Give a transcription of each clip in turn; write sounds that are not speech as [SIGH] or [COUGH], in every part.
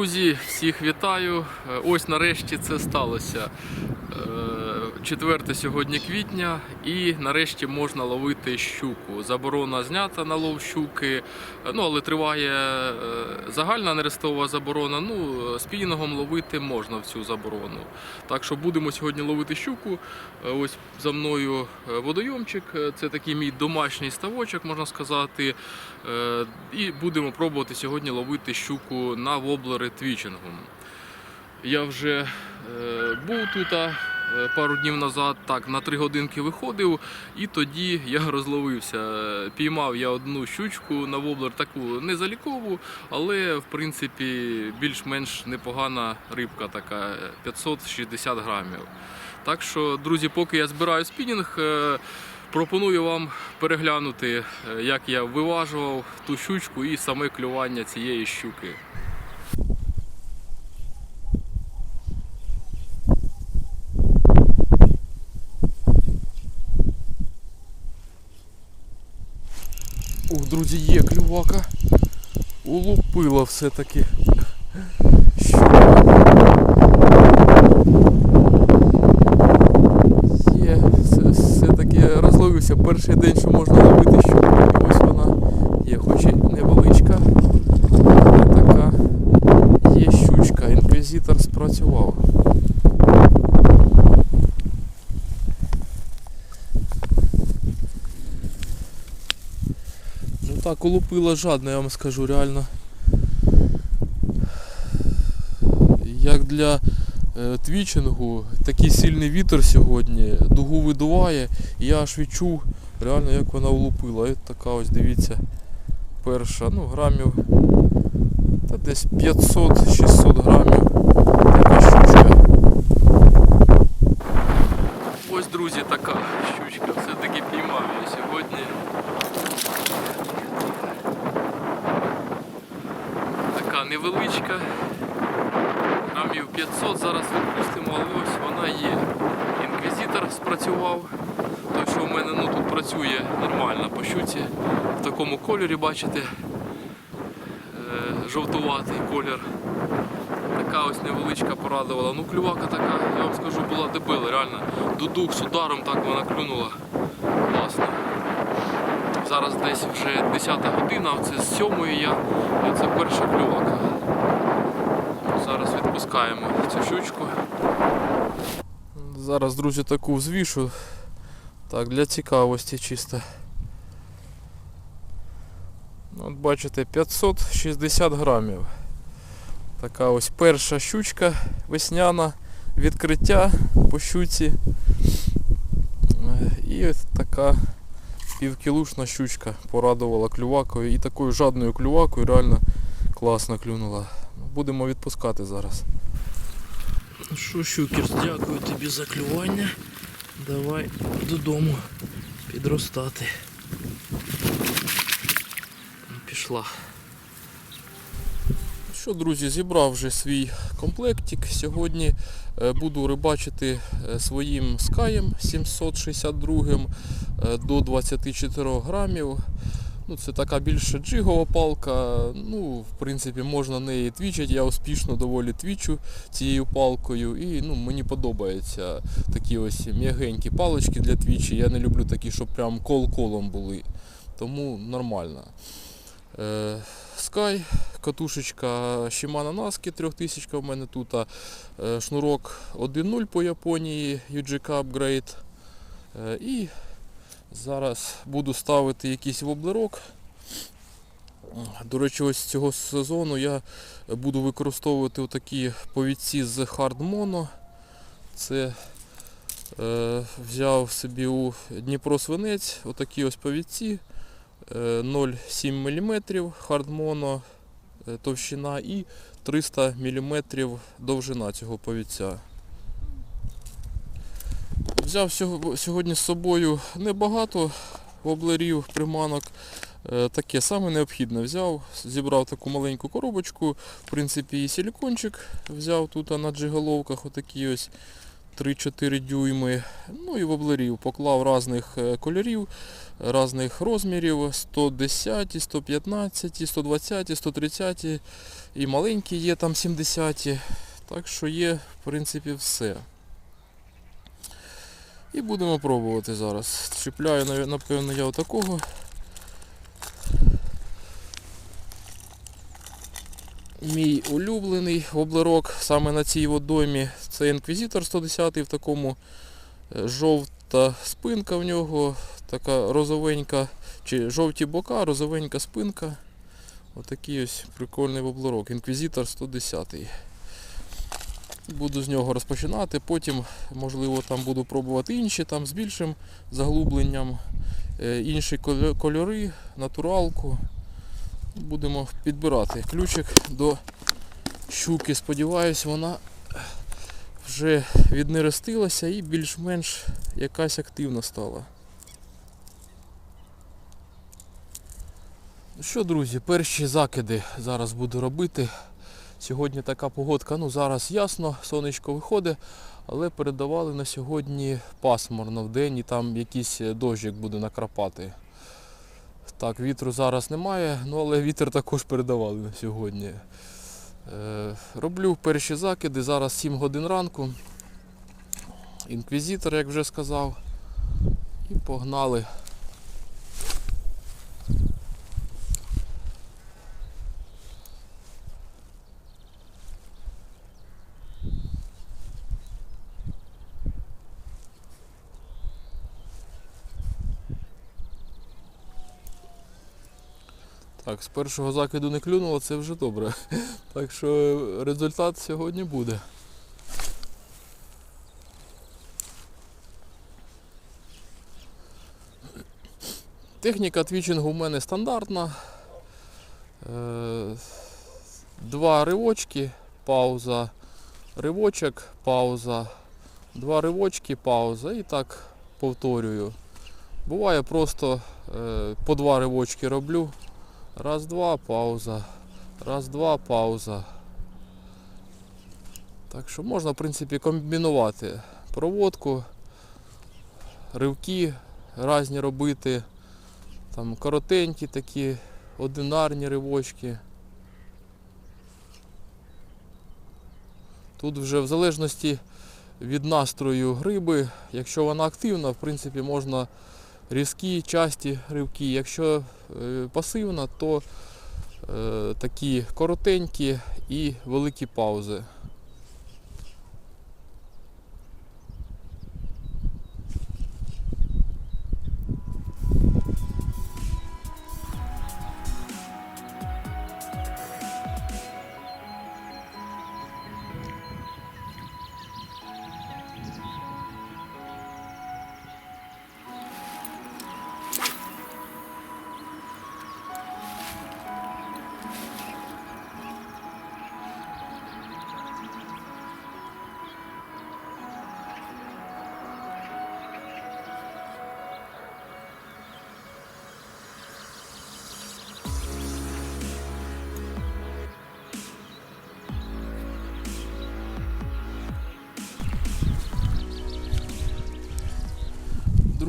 Друзі, всіх вітаю. Е, Ось нарешті це сталося. Е, 4 сьогодні квітня, і нарешті можна ловити щуку. Заборона знята на лов щуки, е, ну але триває е, загальна нерестова заборона. Ну, спінінгом ловити можна в цю заборону. Так що будемо сьогодні ловити щуку. Е, Ось за мною е, водойомчик. Е, Це такий мій домашній ставочок, можна сказати. Е, І будемо пробувати сьогодні ловити щуку на воблери твічингом. Я вже е, був тут е, пару днів назад, так, на три годинки виходив, і тоді я розловився. Е, Піймав я одну щучку на воблер, таку не залікову, але в принципі більш-менш непогана рибка така, е, 560 грамів. Так що, друзі, поки я збираю спінінг, е, пропоную вам переглянути, е, як я виважував ту щучку і саме клювання цієї щуки. Ух, друзі, є клювака. Улупила все-таки. Є, все, все-таки розловився перший день, що можна ловити щуку. І ось вона є, хоч і невеличка, але така є щучка. Інквізитор спрацював. Ну так, улупила жадно, я вам скажу, реально. Як для е, твічингу, такий сильний вітер сьогодні, дугу видуває, і я аж відчув реально як вона влупила. І така ось дивіться, перша, ну грамів та десь 500-600 грамів. Така щучка. Ось, друзі, така щучка. Все-таки піймав її сьогодні. Така невеличка. Грамів 500 зараз відпустимо, але ось вона є. Інквізитор спрацював. Той, що в мене ну, тут працює нормально по щуці. В такому кольорі, бачите, жовтуватий колір. Така ось невеличка порадувала. Ну клювака така, я вам скажу, була дебила, реально. Дудух з ударом так вона клюнула. Класно. Зараз десь вже 10 година, це з 7 я, і це перша клювака. Зараз відпускаємо цю щучку. Зараз, друзі, таку взвішу. Так, для цікавості чисто. От бачите, 560 грамів. Така ось перша щучка весняна, відкриття по щуці. І така півкілушна щучка порадувала клювакою і такою жадною клювакою реально класно клюнула. Ну, Будемо відпускати зараз. Ну що, Щукерс, дякую тобі за клювання. Давай додому підростати. Пішла. Що, друзі, зібрав вже свій комплектик. Сьогодні е, буду рибачити е, своїм скаєм 762 е, до 24 грамів. Ну, це така більше джигова палка. Ну, в принципі, можна неї твічити. Я успішно доволі твічу цією палкою. І ну, мені подобаються такі ось м'ягенькі палички для твічі. Я не люблю такі, щоб прям кол-колом були. Тому нормально. Е, Sky, катушечка Shimano Naski 3000 в мене тут. е, Шнурок 1.0 по Японії, UGK Upgrade. Е, І зараз буду ставити якийсь воблерок. До речі, ось цього сезону я буду використовувати такі повідці з Hard Mono. Це е, взяв собі у Дніпро Свинець отакі ось повідці. Е, 0,7 мм хардмоно товщина і 300 мм довжина цього повідця. Взяв сьогодні з собою небагато воблерів, приманок. Е, Таке саме необхідне взяв, зібрав таку маленьку коробочку, в принципі і силікончик взяв тут на джиголовках, отакі ось 3-4 дюйми. Ну і воблерів поклав різних е, кольорів, різних розмірів. 110, 115, 120, 130 і маленькі є там 70. Так що є, в принципі, все. І будемо пробувати зараз. Чіпляю, напевно, я отакого. Мій улюблений облерок саме на цій водоймі. Це інквізитор 110 в такому е, жовта спинка в нього, така розовенька, чи жовті бока, розовенька спинка. Отакий ось прикольний воблерок. Інквізитор 110. Буду з нього розпочинати, потім, можливо, там буду пробувати інші там з більшим заглубленням, е, інші кольори, натуралку. Будемо підбирати ключик до щуки. Сподіваюсь, вона вже віднерестилася і більш-менш якась активна стала. Ну що, друзі, перші закиди зараз буду робити. Сьогодні така погодка, ну зараз ясно, сонечко виходить, але передавали на сьогодні пасмурно в день і там якийсь дощик буде накрапати. Так, вітру зараз немає, ну але вітер також передавали на сьогодні. Е, роблю перші закиди, зараз 7 годин ранку. Інквізитор, як вже сказав. І погнали. Так, з першого закиду не клюнуло, це вже добре. [LAUGHS] Так що результат сьогодні буде. [CLEARS THROAT] Техніка твічингу в мене стандартна. Е, Два ривочки, пауза, ривочок, пауза, два ривочки, пауза і так повторюю. Буває просто е, по два ривочки роблю. Раз, два, пауза. Раз, два, пауза. Так що можна, в принципі, комбінувати проводку, ривки різні робити. Там коротенькі такі, одинарні ривочки. Тут вже в залежності від настрою гриби, якщо вона активна, в принципі, можна різкі, часті ривки. Якщо е, пасивна, то е, такі коротенькі і великі паузи.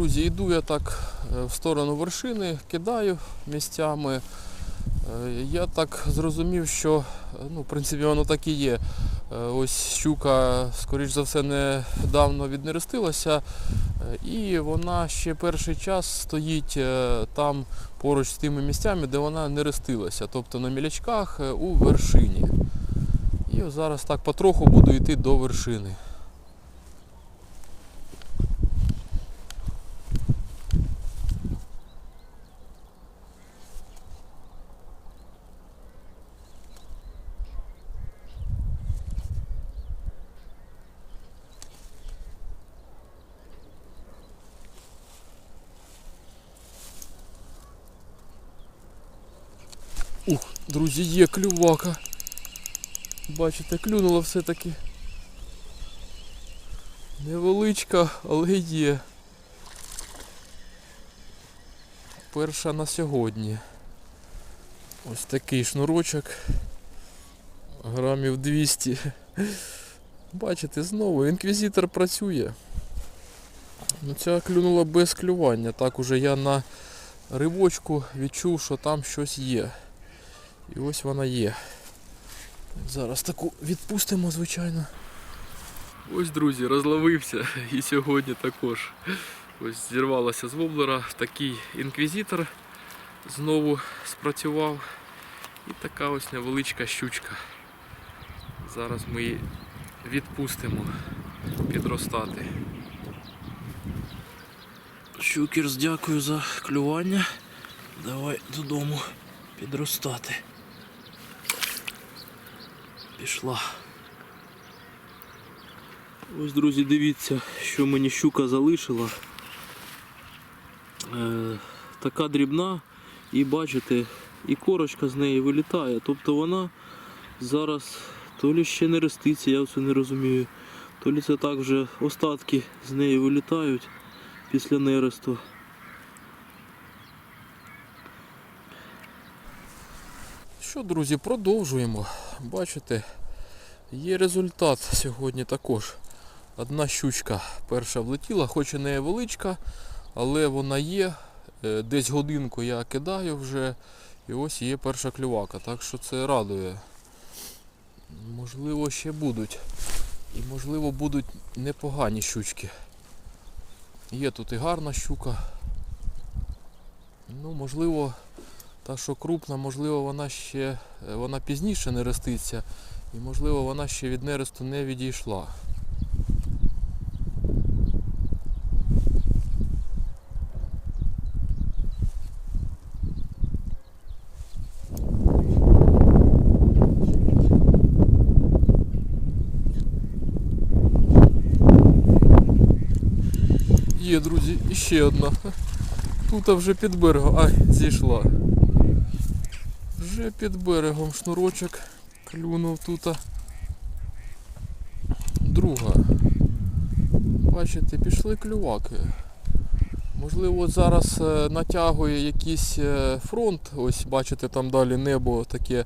Друзі, йду я так е, в сторону вершини, кидаю місцями. Е, Я так зрозумів, що е, ну, в принципі воно так і є. Ось щука, скоріш за все, недавно віднерестилася, і вона ще перший час стоїть там поруч з тими місцями, де вона нерестилася, тобто на мілячках у вершині. І зараз так потроху буду йти до вершини. Ух, друзі, є клювака. Бачите, клюнула все-таки. Невеличка, але є. Перша на сьогодні. Ось такий шнурочок. Грамів 200. Бачите, знову інквізитор працює. Ну, ця клюнула без клювання. Так уже я на ривочку відчув, що там щось є. І ось вона є. Зараз таку відпустимо, звичайно. Ось, друзі, розловився і сьогодні також. Ось зірвалося з воблера такий інквізитор. Знову спрацював. І така ось невеличка щучка. Зараз ми її відпустимо підростати. Щукерс, дякую за клювання. Давай додому підростати. Пішла. Ось, друзі, дивіться, що мені щука залишила. Е, така дрібна, і бачите, і корочка з неї вилітає. Тобто вона зараз то лі ще не реститься, я це не розумію. То лі це так вже остатки з неї вилітають після нересту. Що, друзі, продовжуємо. Бачите, є результат сьогодні також. Одна щучка перша влетіла, хоч і невеличка, але вона є. Е, Десь годинку я кидаю вже. І ось є перша клювака. Так що це радує. Можливо, ще будуть. І можливо будуть непогані щучки. Є тут і гарна щука. Ну, можливо, та, що крупна, можливо, вона ще е, вона пізніше не роститься, і можливо вона ще від нересту не відійшла. Є, друзі, іще одна. Тут вже під берегом. Ай, зійшла. Вже під берегом шнурочок клюнув тут. Друга. Бачите, пішли клюваки. Можливо, зараз е, натягує якийсь е, фронт. Ось бачите, там далі небо таке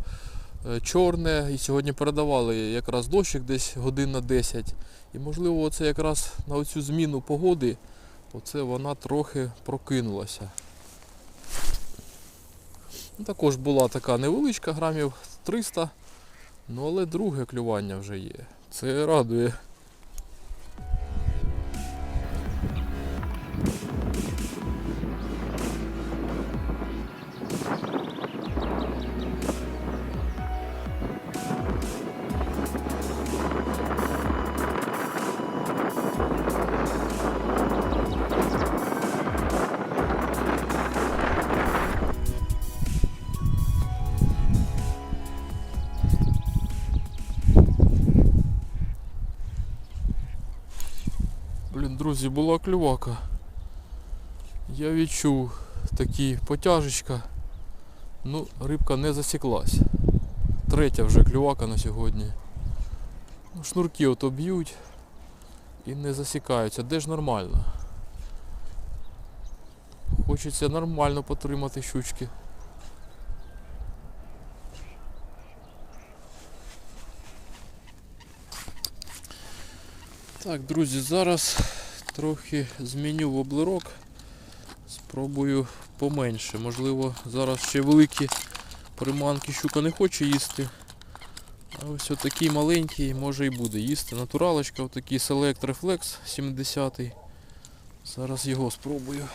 е, чорне. І сьогодні передавали якраз дощик десь годин на 10. І можливо це якраз на оцю зміну погоди, оце вона трохи прокинулася. Ну, Також була така невеличка, грамів 300, ну але друге клювання вже є. Це радує. Друзі, була клювака. Я відчув такі потяжечка. Ну, рибка не засіклась. Третя вже клювака на сьогодні. Ну, шнурки ото б'ють і не засікаються. Де ж нормально? Хочеться нормально потримати щучки. Так, друзі, зараз трохи зміню воблерок. Спробую поменше. Можливо, зараз ще великі приманки щука не хоче їсти. А ось отакий маленький може і буде їсти. Натуралочка, отакий Select Reflex 70 Зараз його спробую.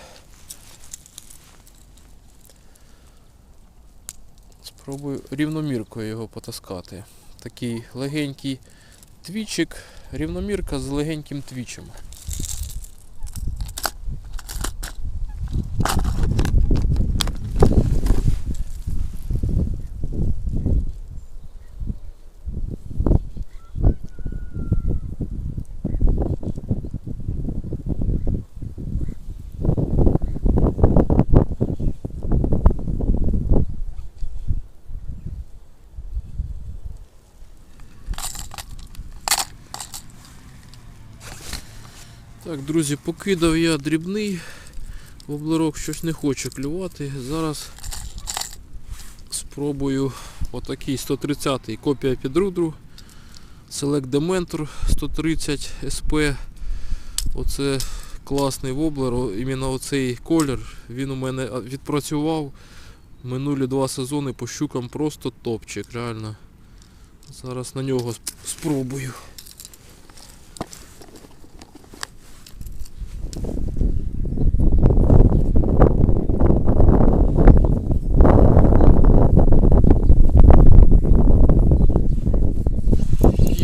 Спробую рівноміркою його потаскати. Такий легенький твічик, рівномірка з легеньким твічем. Так, друзі, покидав я дрібний. Воблерок щось не хоче клювати. Зараз спробую отакий 130-й копія підрудру. Select Dementor 130 SP. Оце класний воблер. Іменно оцей колір. Він у мене відпрацював минулі два сезони по щукам просто топчик, реально. Зараз на нього спробую.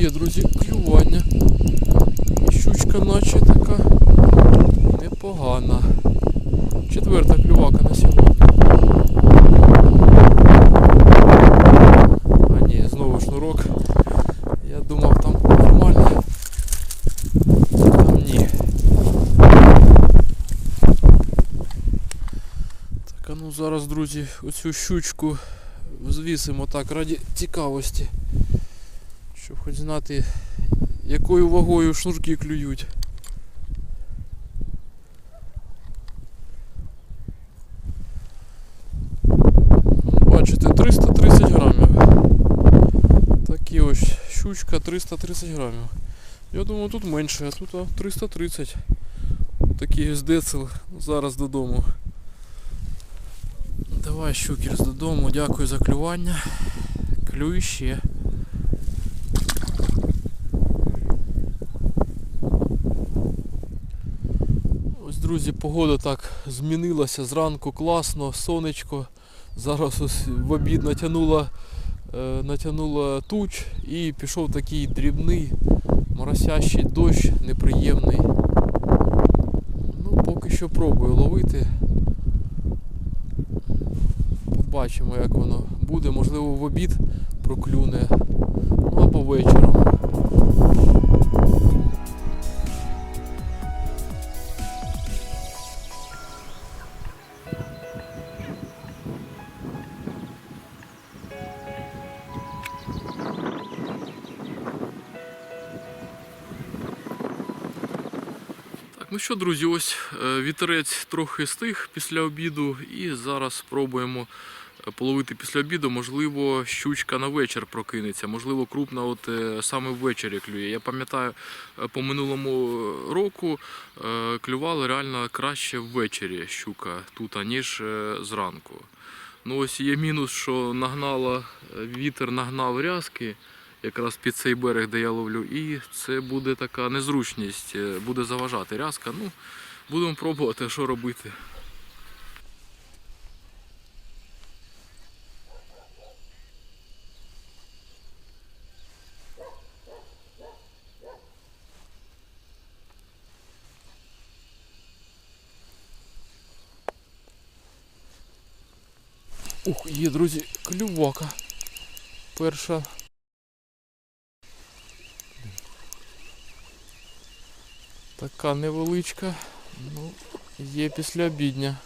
Є, друзі, клювання. І щучка наче така непогана. Четверта клювака на сьогодні. А ні, знову шнурок. Я думав там нормально. Там ні. Так, а ну зараз, друзі, оцю щучку звісимо так раді цікавості. Щоб хоч знати, якою вагою шнурки клюють. Бачите, 330 грамів. Такі ось щучка 330 грамів. Я думаю, тут менше, а тут 330. Такий ось децл зараз додому. Давай, щукерс, додому. Дякую за клювання. Клюй ще. Ось, друзі, погода так змінилася зранку класно, сонечко. Зараз ось в обід натягнула, е, натягнула туч і пішов такий дрібний, моросящий дощ, неприємний. Ну, поки що пробую ловити. Побачимо, як воно буде. Можливо, в обід проклюне. Ну або вечором. Ну що, друзі, ось е, вітерець трохи стих після обіду, і зараз спробуємо половити після обіду. Можливо, щучка на вечір прокинеться, можливо, крупна от е, саме ввечері клює. Я пам'ятаю, е, по минулому року е, клювали реально краще ввечері щука тут, аніж е, зранку. Ну ось є мінус, що нагнала, вітер нагнав рязки якраз під цей берег, де я ловлю, і це буде така незручність, буде заважати рязка. Ну, будемо пробувати, що робити. Ух, є, друзі, клювака. Перша Така невеличка, ну, є після обідня.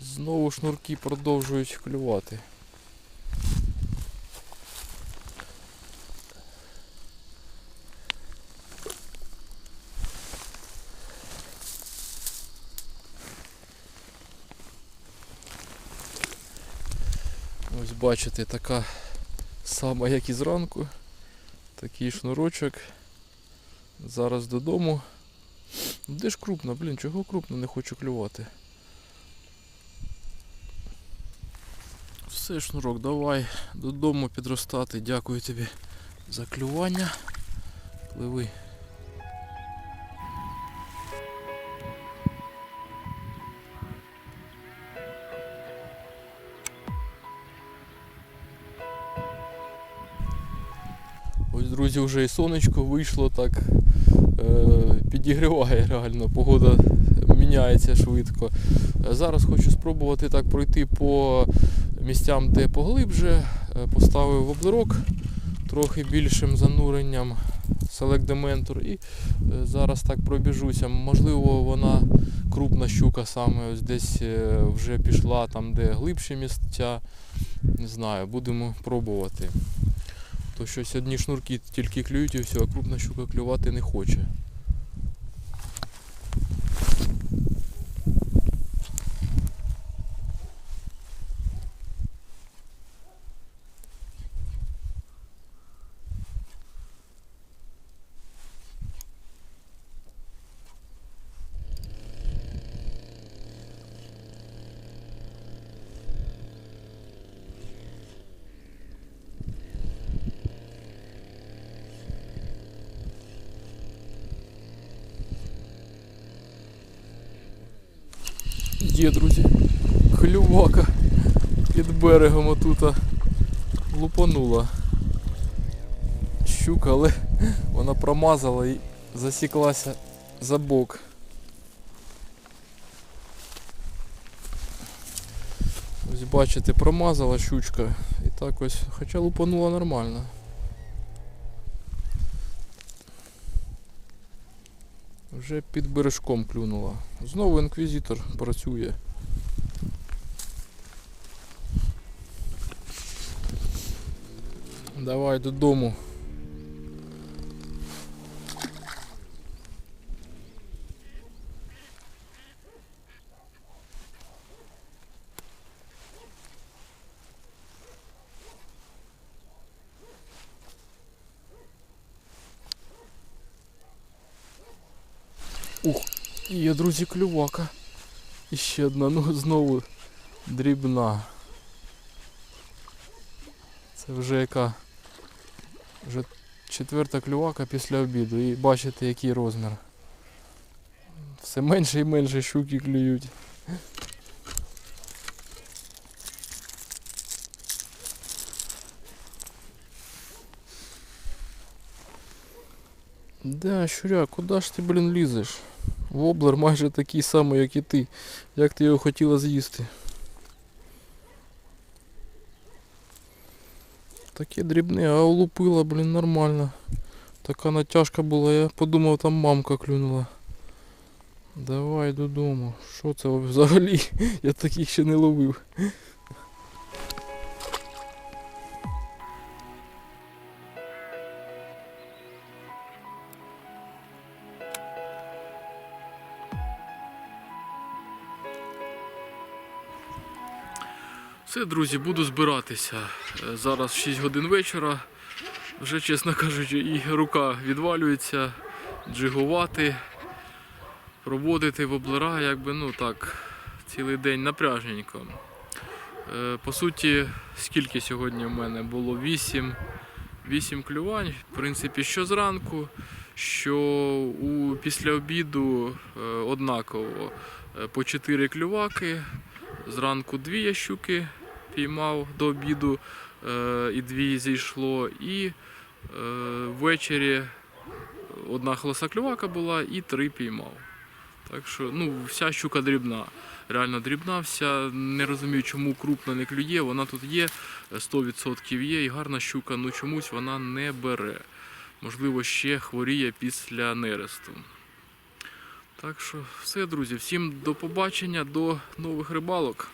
Знову шнурки продовжують клювати. Бачите, така сама, як і зранку. Такий шнурочок. Зараз додому. Де ж крупно, блін, чого крупно не хочу клювати. Все, шнурок, давай додому підростати. Дякую тобі за клювання. Пливи. Ось, вже і сонечко вийшло так. Е, підігріває реально, погода міняється швидко. Е, Зараз хочу спробувати так пройти по місцям, де поглибже. Е, Поставив воблерок трохи більшим зануренням Dementor і зараз так пробіжуся. Можливо, вона крупна щука саме ось десь вже пішла там, де глибші місця. Не знаю, будемо пробувати. То щось одні шнурки тільки клюють і все, а крупна щука клювати не хоче. Є, друзі, клювака під берегом отута лупанула щука, але вона промазала і засіклася за бок. Ось бачите, промазала щучка і так ось, хоча лупанула нормально. Вже під бережком клюнула. Знову інквізитор працює. Давай додому. Ух, є, друзі, клювака. І ще одна, ну знову дрібна. Це вже яка вже четверта клювака після обіду. І бачите, який розмір. Все менше і менше щуки клюють. Да, щуря, куди ж ти, блін, лізеш? Воблер майже такий самий, як і ти. Як ти його хотіла з'їсти? Таке дрібне, а улупила, блін, нормально. Така натяжка була, я подумав, там мамка клюнула. Давай додому. Що це взагалі? [LAUGHS] Я таких ще не ловив. Друзі, буду збиратися. Е, Зараз 6 годин вечора. Вже, чесно кажучи, і рука відвалюється, джигувати, проводити воблера, якби, ну так, цілий день напряжненько. Е, По суті, скільки сьогодні в мене було? 8, 8 клювань. В принципі, що зранку, що у, після обіду е, однаково. По 4 клюваки. Зранку дві я щуки піймав до обіду е, і дві зійшло. І е, ввечері одна холоса клювака була і три піймав. Так що ну, вся щука дрібна. Реально дрібна, вся не розумію, чому крупна не клює. Вона тут є, 100% є, і гарна щука, ну чомусь вона не бере. Можливо, ще хворіє після нересту. Так що все, друзі, всім до побачення, до нових рибалок.